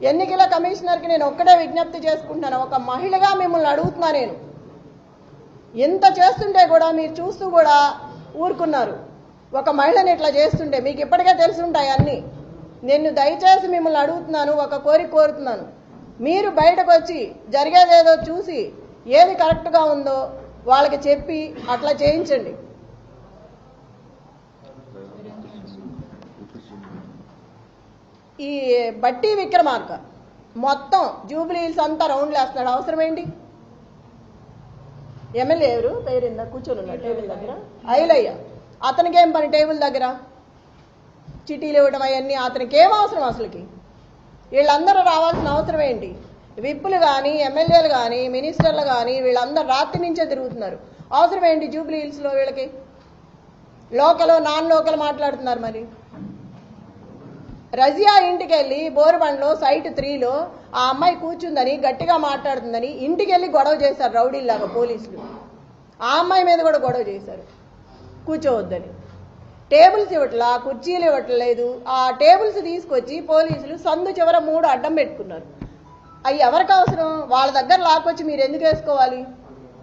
ఎన్నికల కమిషనర్కి నేను ఒక్కడే విజ్ఞప్తి చేసుకుంటున్నాను. ఒక మహిళగా మిమ్మల్ని అడుగుతున్నా నేను. ఎంత చేస్తుంటే కూడా మీరు చూస్తూ కూడా ఊరుకున్నారు. ఒక మహిళని ఇట్లా చేస్తుంటే మీకు ఇప్పటికే తెలుసుంటాయి అన్నీ. నేను దయచేసి మిమ్మల్ని అడుగుతున్నాను ఒక కోరిక కోరుతున్నాను. మీరు బయటకు వచ్చి జరిగేదేదో చూసి ఏది కరెక్ట్గా ఉందో వాళ్ళకి చెప్పి అట్లా చేయించండి. ఈ బట్టి విక్రమార్క మొత్తం జూబ్లీ హిల్స్ అంతా రౌండ్లు వేస్తున్నాడు అవసరం ఏంటి? ఎమ్మెల్యే ఎవరు? పేరిందా కూర్చొని ఉన్నా టేబుల్ దగ్గర. ఐలయ్య. అతనికి ఏం పని? టేబుల్ దగ్గర? చిటీలు ఇవ్వడం అవన్నీ అతనికి ఏం అవసరం అసలుకి? వీళ్ళందరూ రావాల్సిన అవసరం ఏంటి? విప్పులు కానీ ఎమ్మెల్యేలు కానీ మినిస్టర్లు కానీ వీళ్ళందరూ రాత్రి నుంచే తిరుగుతున్నారు. అవసరం ఏంటి జూబ్లీ హిల్స్లో వీళ్ళకి? లోకల్ నాన్ లోకల్ మాట్లాడుతున్నారు మరి. రజియా ఇంటికి వెళ్ళి బోరుబండ్లో సైట్ త్రీలో ఆ అమ్మాయి కూర్చుందని గట్టిగా మాట్లాడుతుందని ఇంటికి వెళ్ళి గొడవ చేశారు రౌడీలాగా పోలీసులు. ఆ అమ్మాయి మీద కూడా గొడవ చేశారు. కూర్చోవద్దని. టేబుల్స్ ఇవ్వట్లా కుర్చీలు ఇవ్వట్లేదు. ఆ టేబుల్స్ తీసుకొచ్చి పోలీసులు సందు చివర మూడు అడ్డం పెట్టుకున్నారు. అవి ఎవరికి అవసరం? వాళ్ళ దగ్గర లాక్కొచ్చి మీరు ఎందుకు వేసుకోవాలి?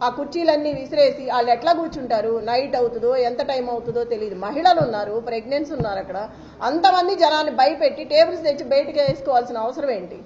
ఆ కుర్చీలన్నీ విసిరేసి వాళ్ళు ఎట్లా కూర్చుంటారు? నైట్ అవుతుందో ఎంత టైం అవుతుందో తెలియదు మహిళలు ఉన్నారు ప్రెగ్నెన్సీ ఉన్నారు అక్కడ. అంతమంది జనాన్ని భయపెట్టి టేబుల్స్ తెచ్చి బయటకు వేసుకోవాల్సిన అవసరం ఏంటి?